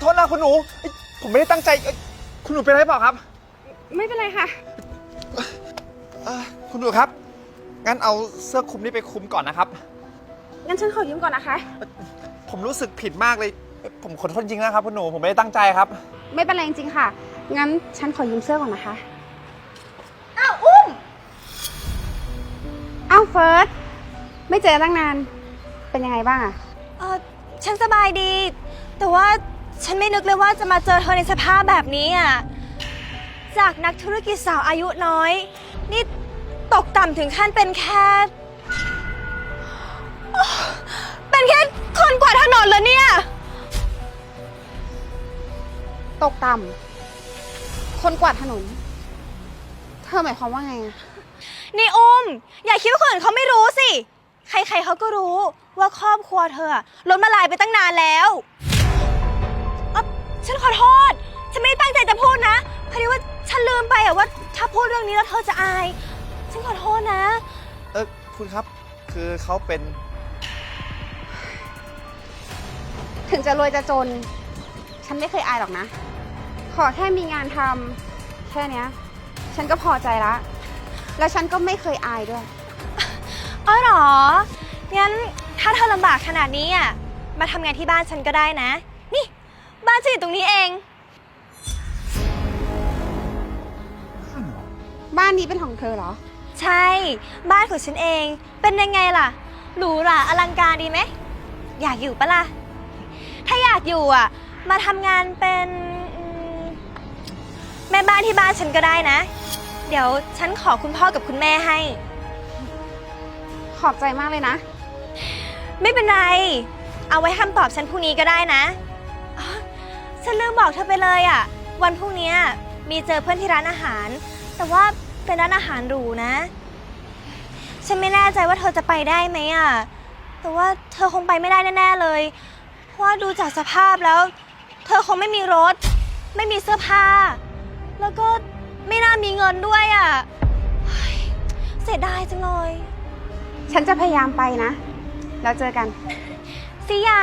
อโทษนะคุณหนูเอ้ยผมไม่ได้ตั้งใจเอ้ยคุณหนูเป็นอะไรเปล่าครับไม่เป็นไรค่ะ เอ่อคุณหนูครับ งั้นเอาเสื้อคลุมนี้ไปคลุมก่อนนะครับ งั้นฉันขอยืมก่อนนะคะ ผมรู้สึกผิดมากเลยผมขอโทษจริงนะครับ คุณหนู ผมไม่ได้ตั้งใจครับ ไม่เป็นไรจริงๆค่ะ งั้นฉันขอยืมเสื้อก่อนนะคะ อ้าวอุ้ม อ้าวเฟิร์ส ไม่เจอตั้งนาน เป็นยังไงบ้างอะ เออฉันสบายดี แต่ว่า ฉันไม่นึกเลยว่าจะมาเจอเธอในสภาพแบบนี้อะ จากนักธุรกิจสาวอายุน้อย นี่ตกต่ำถึงขั้นเป็นแค่เป็นแค่คนกวาดถนนเลยเนี่ย ตกต่ำ คนกวาดถนน เธอหมายความว่าไงอะนี่อุ้ม อย่าคิดว่าคนอื่นเขาไม่รู้สิ ใครๆเขาก็รู้ว่าครอบครัวเธออะล้มละลายไปตั้งนานแล้วอ๊ะ ฉันขอโทษ ฉันไม่ได้ตั้งใจจะพูดนะพอดีว่าฉันลืมไปอะว่า ถ้าพูดเรื่องนี้แล้วเธอจะอาย ฉันขอโทษนะ เออคุณครับ คือเขาเป็น ถึงจะรวยจะจน ฉันไม่เคยอายหรอกนะ ขอแค่มีงานทำแค่เนี้ย ฉันก็พอใจละ แล้วฉันก็ไม่เคยอายด้วย อ๋อเหรอ งั้นถ้าเธอลำบากขนาดนี้อะมาทำงานที่บ้านฉันก็ได้นะนี่ บ้านฉันอยู่ตรงนี้เอง บ้านนี้เป็นของเธอเหรอ ใช่ บ้านของฉันเอง เป็นยังไงล่ะ หรูหราอลังการดีไหม อยากอยู่ปะล่ะ ถ้าอยากอยู่อะ มาทำงานเป็นอืมแม่บ้านที่บ้านฉันก็ได้นะ เดี๋ยวฉันขอคุณพ่อกับคุณแม่ให้ ขอบใจมากเลยนะ ไม่เป็นไร เอาไว้คำตอบฉันพรุ่งนี้ก็ได้นะอ๋อ ฉันลืมบอกเธอไปเลยอะ วันพรุ่งเนี้ยมีเจอเพื่อนที่ร้านอาหาร แต่ว่าเป็นร้านอาหารหรูนะ ฉันไม่แน่ใจว่าเธอจะไปได้ไหมอะ แต่ว่าเธอคงไปไม่ได้แน่ๆเลย เพราะว่าดูจากสภาพแล้ว เธอคงไม่มีรถ ไม่มีเสื้อผ้า แล้วก็ไม่น่ามีเงินด้วยอะเฮ้ยเสียดายจังเลย ฉันจะพยายามไปนะ แล้วเจอกันสิยา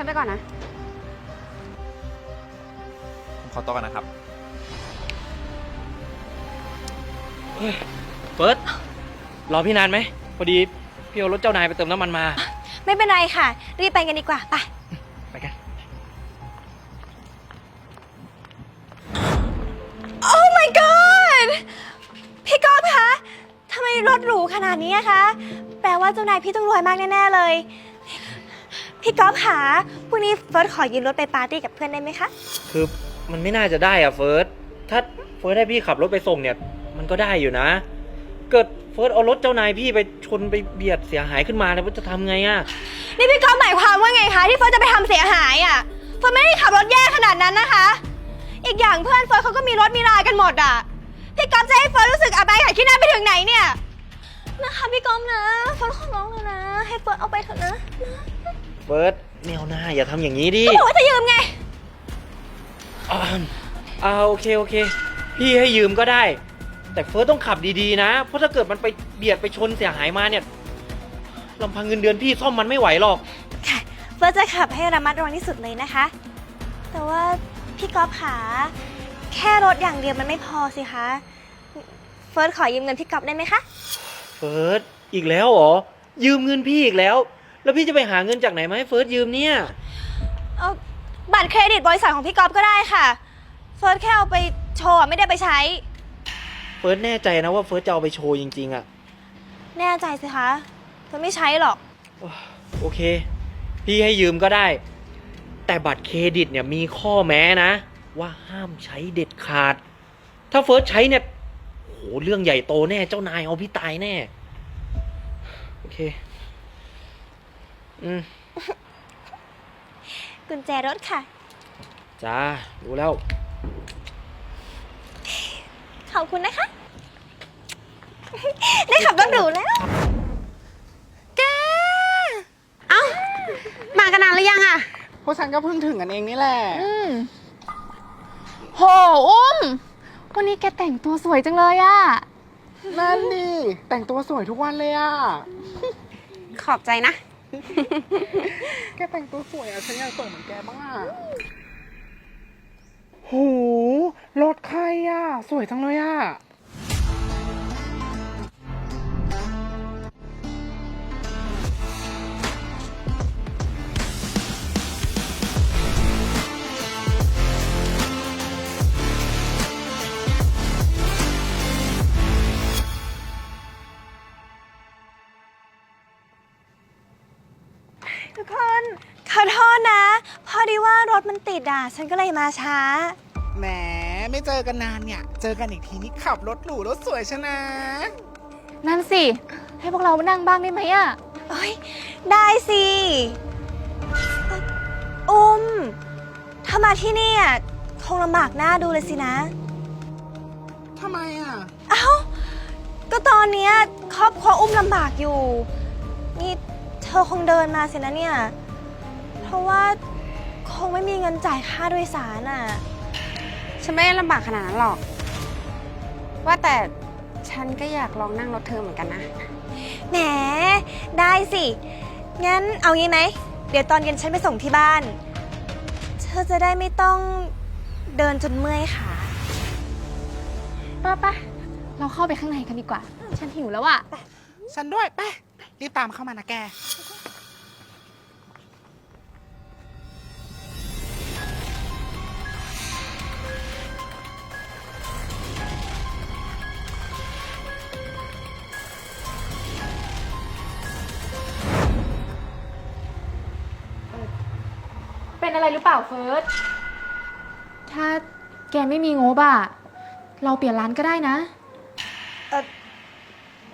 ฉันไปก่อนนะ ผมขอตัวกันนะครับ เฟิร์สรอพี่นานไหมพอดีพี่เอารถเจ้านายไปเติมน้ำมันมา ไม่เป็นไรค่ะ รีบไปกันดีกว่าไป ไปกันโอ้ my god พี่ก๊อฟคะทำไมรถหรูขนาดนี้อะคะ แปลว่าเจ้านายพี่ต้องรวยมากแน่ ๆ เลย พี่ก๊อฟคะพรุ่งนี้เฟิร์สขอยืมรถไปปาร์ตี้กับเพื่อนได้ไหมคะ คือมันไม่น่าจะได้อะเฟิร์ส ถ้าเฟิร์สให้พี่ขับรถไปส่งเนี่ย มันก็ได้อยู่นะ เกิดเฟิร์สเอารถเจ้านายพี่ไปชนไปเบียดเสียหายขึ้นมาแล้วจะทำไงอะนี่พี่ก๊อฟหมายความว่าไงคะที่เฟิร์สจะไปทำเสียหายอะเฟิร์สไม่ได้ขับรถแย่ขนาดนั้นนะคะ อีกอย่างเพื่อนเฟิร์สเขาก็มีรถมีรากันหมดอะพี่ก๊อฟจะให้เฟิร์สรู้สึกอับอายขายขี้หน้าไปถึงไหนเนี่ย นะคะพี่ก๊อฟนะเฟิร์สขอร้องเลยนะ ให้เฟิร์สเอาไปเถอะนะเฟิร์สไม่เอาหน้าอย่าทำอย่างนี้ดิก็บอกว่าจะยืมไงอ่าอ่าโอเคโอเค พี่ให้ยืมก็ได้ แต่เฟิร์สต้องขับดีๆนะ เพราะถ้าเกิดมันไปเบียดไปชนเสียหายมาเนี่ยลำพังเงินเดือนพี่ซ่อมมันไม่ไหวหรอก ค่ะเฟิร์สจะขับให้ระมัดระวังที่สุดเลยนะคะ แต่ว่าพี่ก๊อฟขาแค่รถอย่างเดียวมันไม่พอสิคะ เฟิร์สขอยืมเงินพี่ก๊อฟได้ไหมคะ เฟิร์สอีกแล้วเหรอ ยืมเงินพี่อีกแล้ว แล้วพี่จะไปหาเงินจากไหนมาให้เฟิร์สยืมเนี่ย เอาบัตรเครดิตบริษัทของพี่ก๊อฟก็ได้ค่ะ เฟิร์สแค่เอาไปโชว์อะไม่ได้ไปใช้ เฟิร์สแน่ใจนะว่าเฟิร์สจะเอาไปโชว์จริง ๆอะแน่ใจสิคะเฟิร์สไม่ใช้หรอก โอเค พี่ให้ยืมก็ได้ แต่บัตรเครดิตเนี่ยมีข้อแม้นะ ว่าห้ามใช้เด็ดขาด ถ้าเฟิร์สใช้เนี่ย โหเรื่องใหญ่โตแน่ เจ้านายเอาพี่ตายแน่ โอเค อืม กุญแจรถค่ะ จ้า รู้แล้ว ขอบคุณนะคะ ได้ขับรถหรูแล้วแกเอ้า มากันนานหรือยังอะพวกฉันก็เพิ่งถึงกันเองนี่แหละโห อุ้ม วันนี้แกแต่งตัวสวยจังเลยอะ นั่นดิแต่งตัวสวยทุกวันเลยอะ ขอบใจนะ แกแต่งตัวสวยอะ ฉันอยากสวยเหมือนแกบ้างอะโหรถใครอะ สวยจังเลยอะ ดอะ ฉันก็เลยมาช้า แหมไม่เจอกันนานเนี่ย เจอกันอีกทีนี่ขับรถหรูรถสวยชนะ นั่นสิ ให้พวกเรามานั่งบ้างได้ไหมอะเอ้ย ได้สิเอ่ออุ้ม ถ้ามาที่นี่อะคงลำบากหน้าดูเลยสินะ ทำไมอะ เอ้า ก็ตอนเนี้ยครอบครัวอุ้มลำบากอยู่ นี่เธอคงเดินมาสินะเนี่ย เพราะว่า คงไม่มีเงินจ่ายค่าโดยสารอะ ฉันไม่ได้ลำบากขนาดนั้นหรอก ว่าแต่ฉันก็อยากลองนั่งรถเธอเหมือนกันนะ แหม ได้สิ งั้นเอางี้ไหม เดี๋ยวตอนเย็นฉันไปส่งที่บ้าน เธอจะได้ไม่ต้องเดินจนเมื่อยขาป้าปะเราเข้าไปข้างในกันดีกว่า ฉันหิวแล้วอะ ฉันด้วย ไป รีบตามเข้ามานะแก อะไรหรือเปล่าเฟิร์ส ถ้าแกไม่มีงบอะเราเปลี่ยนร้านก็ได้นะ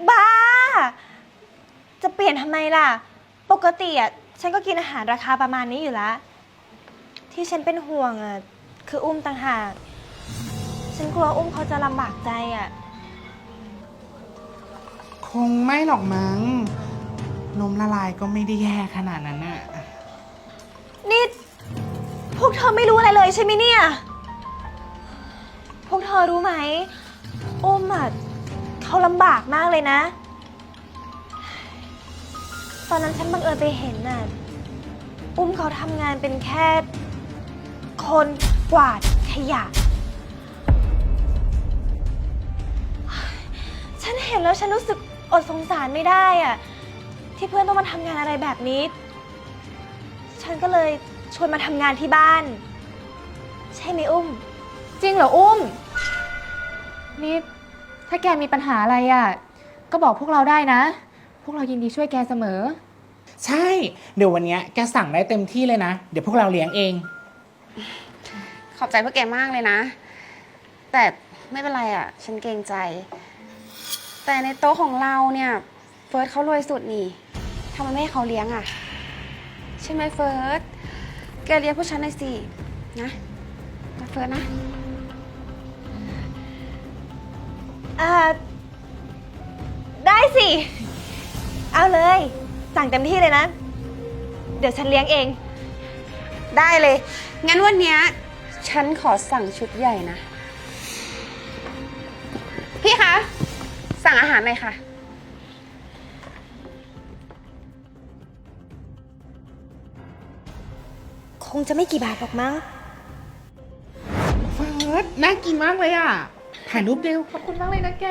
บ้า จะเปลี่ยนทำไมล่ะ ปกติอะฉันก็กินอาหารราคาประมาณนี้อยู่แล้วที่ฉันเป็นห่วงอะคืออุ้มต่างหาก ฉันกลัวอุ้มเขาจะลำบากใจอะ คงไม่หรอกมั้งนมละลายก็ไม่ได้แย่ขนาดนั้นน่ะนี่ พวกเธอไม่รู้อะไรเลยใช่ไหมเนี่ย พวกเธอรู้ไหมอุ้มอะเขาลำบากมากเลยนะ ตอนนั้นฉันบังเอิญไปเห็นน่ะ อุ้มเขาทำงานเป็นแค่ คนกวาดขยะ ฉันเห็นแล้วฉันรู้สึกอดสงสารไม่ได้อะ ที่เพื่อนต้องมาทำงานอะไรแบบนี้ ฉันก็เลย ชวนมาทำงานที่บ้าน ใช่ไหมอุ้ม จริงเหรออุ้ม นี่ถ้าแกมีปัญหาอะไรอะก็บอกพวกเราได้นะ พวกเรายินดีช่วยแกเสมอ ใช่ เดี๋ยววันเนี้ยแกสั่งได้เต็มที่เลยนะ เดี๋ยวพวกเราเลี้ยงเอง ขอบใจพวกแกมากเลยนะ แต่ไม่เป็นไรอะ ฉันเกรงใจ แต่ในโต๊ะของเราเนี่ย เฟิร์สเขารวยสุดนี่ทำไมไม่ให้เขาเลี้ยงอะ ใช่ไหมเฟิร์ส แกเลี้ยงพวกฉันหน่อยสิ นะนะเฟิร์สนะอ่าได้สิ เอาเลย สั่งเต็มที่เลยนะ เดี๋ยวฉันเลี้ยงเอง ได้เลย งั้นวันเนี้ยฉันขอสั่งชุดใหญ่นะ พี่คะ สั่งอาหารหน่อยค่ะ งจะไม่กี่บาทหรอกมั้ง เฟิร์สน่ากินมากเลยอะ ถ่ายรูปเร็ว ขอบคุณมากเลยนะแก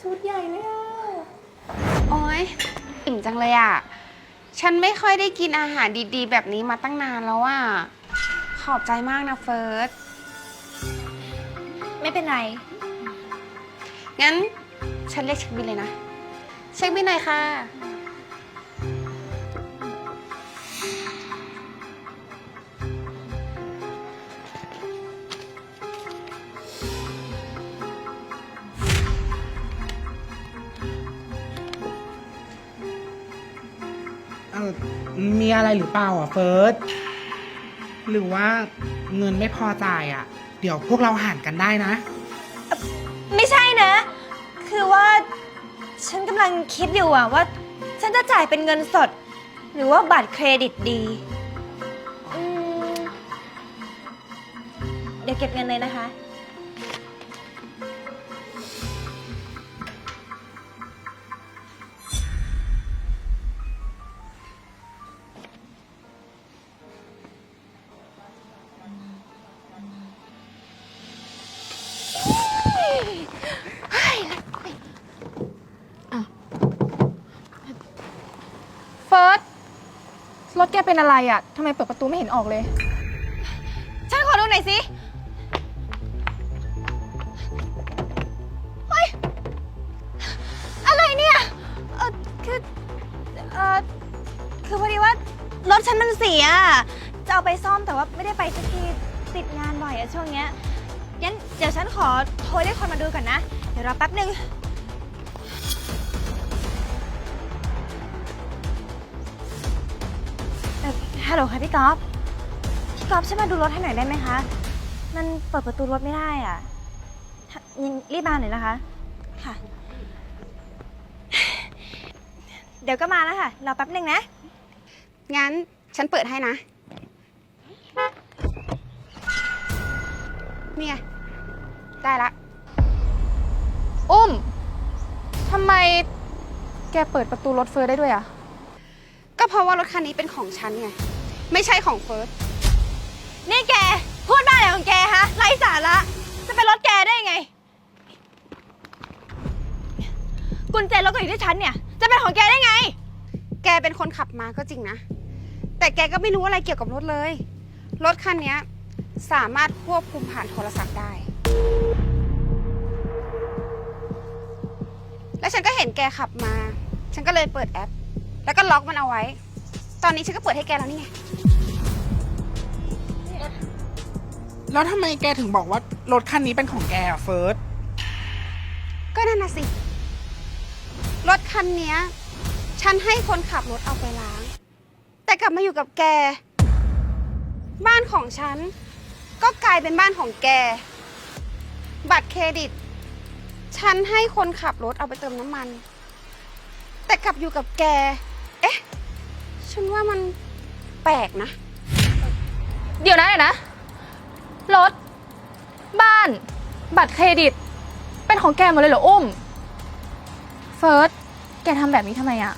ชุดใหญ่เลยอะโอ๊ยอิ่มจังเลยอะ ฉันไม่ค่อยได้กินอาหารดีๆ แบบนี้มาตั้งนานแล้วอะ ขอบใจมากนะเฟิร์ส ไม่เป็นไร งั้น ฉันเรียกเช็คบินเลยนะ เช็คบินหน่อยค่ะ มีอะไรหรือเปล่าอะเฟิร์สหรือว่าเงินไม่พอจ่ายอะ เดี๋ยวพวกเราหารกันได้นะ ไม่ใช่นะ คือว่าฉันกำลังคิดอยู่อะว่า ฉันจะจ่ายเป็นเงินสด หรือว่าบัตรเครดิตดีอืมเดี๋ยวเก็บเงินเลยนะคะ รถแกเป็นอะไรอะ่ะทำไมเปิดประตูไม่เห็นออกเลย ฉันขอดูหน่อยสิ เฮ้ย อะไรเนี่ย เออคือ เออคือพอดีว่ารถฉันมันเสีย จะเอาไปซ่อมแต่ว่าไม่ได้ไปสักทีติดงานบ่อยอะช่วงเนี้ย งั้นเดี๋ยวฉันขอโทรเรียกคนมาดูก่อนนะ เดี๋ยวรอแป๊บนึง ฮัลโหลค่ะพี่ก๊อฟพี่ก๊อฟช่วยมาดูรถให้หน่อยได้ไหมคะ มันเปิดประตูรถไม่ได้อะถ้ายังรีบมาหน่อยนะคะ ค่ะ เดี๋ยวก็มาแล้วค่ะ รอแป๊บหนึ่งนะ งั้นฉันเปิดให้นะ เนี่ย ได้ละ อุ้ม ทำไมแกเปิดประตูรถเฟิร์สได้ด้วยอะ่ะ ก็เพราะว่ารถคันนี้เป็นของฉันไง ไม่ใช่ของเฟิร์ส นี่แก พูดบ้าอะไรของแกฮะไร้สาระ จะเป็นรถแกได้ยังไง กุญแจรถก็อยู่ที่ฉันเนี่ย จะเป็นของแกได้ไง แกเป็นคนขับมาก็จริงนะ แต่แกก็ไม่รู้อะไรเกี่ยวกับรถเลย รถคันเนี้ยสามารถควบคุมผ่านโทรศัพท์ได้ แล้วฉันก็เห็นแกขับมา ฉันก็เลยเปิดแอป แล้วก็ล็อกมันเอาไว้ ตอนนี้ฉันก็เปิดให้แกแล้วนี่ไง แล้วทำไมแกถึงบอกว่ารถคันนี้เป็นของแกอะเฟิร์ส ก็นั่นน่ะสิ รถคันเนี้ย ฉันให้คนขับรถเอาไปล้าง แต่กลับมาอยู่กับแก บ้านของฉัน ก็กลายเป็นบ้านของแก บัตรเครดิต ฉันให้คนขับรถเอาไปเติมน้ำมัน แต่กลับอยู่กับแก เอ๊ะ ฉันว่ามันแปลกนะ เดี๋ยวนะเดี๋ยวนะ รถ บ้าน บัตรเครดิต เป็นของแกหมดเลยเหรออุ้ม เฟิร์ส แกทำแบบนี้ทำไมอะ่ะ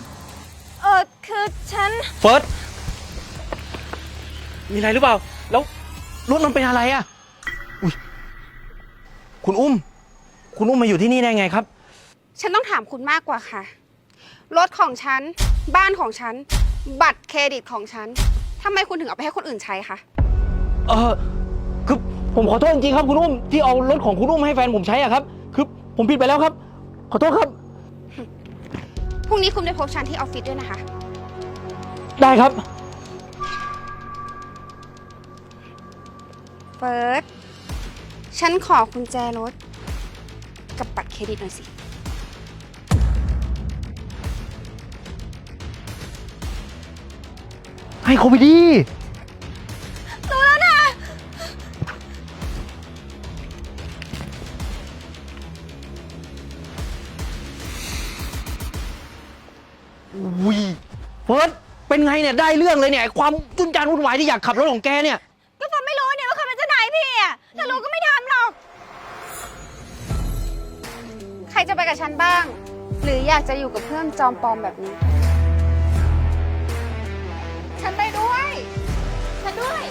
เออคือฉัน เฟิร์ส มีอะไรหรือเปล่า แล้วรถมันเป็นอะไรอะอุ้ยคุณอุ้ม คุณอุ้มมาอยู่ที่นี่ได้ไงครับ ฉันต้องถามคุณมากกว่าค่ะ รถของฉัน บ้านของฉัน บัตรเครดิตของฉันทำไมคุณถึงเอาไปให้คนอื่นใช้คะ เออ คือผมขอโทษจริงๆครับคุณอุ้มที่เอารถของคุณอุ้มให้แฟนผมใช้อะครับ คือผมผิดไปแล้วครับ ขอโทษครับ พรุ่งนี้คุณได้พบฉันที่ออฟฟิศด้วยนะคะ ได้ครับ เฟิร์ส ฉันขอกุญแจรถ กับบัตรเครดิตหน่อยสิ ให้เขาไปดี อุ้ยเฟิร์สเป็นไงเนี่ยได้เรื่องเลยเนี่ยไอ้ความจุนจานวุ่นวายที่อยากขับรถของแกเนี่ย ก็ผมไม่รู้เนี่ยว่าใครเป็นเจ้านายพี่อะถ้ารู้ก็ไม่ทำหรอก ใครจะไปกับฉันบ้าง หรืออยากจะอยู่กับเพื่อนจอมปลอมแบบนี้ ฉันไปด้วย ฉันด้วย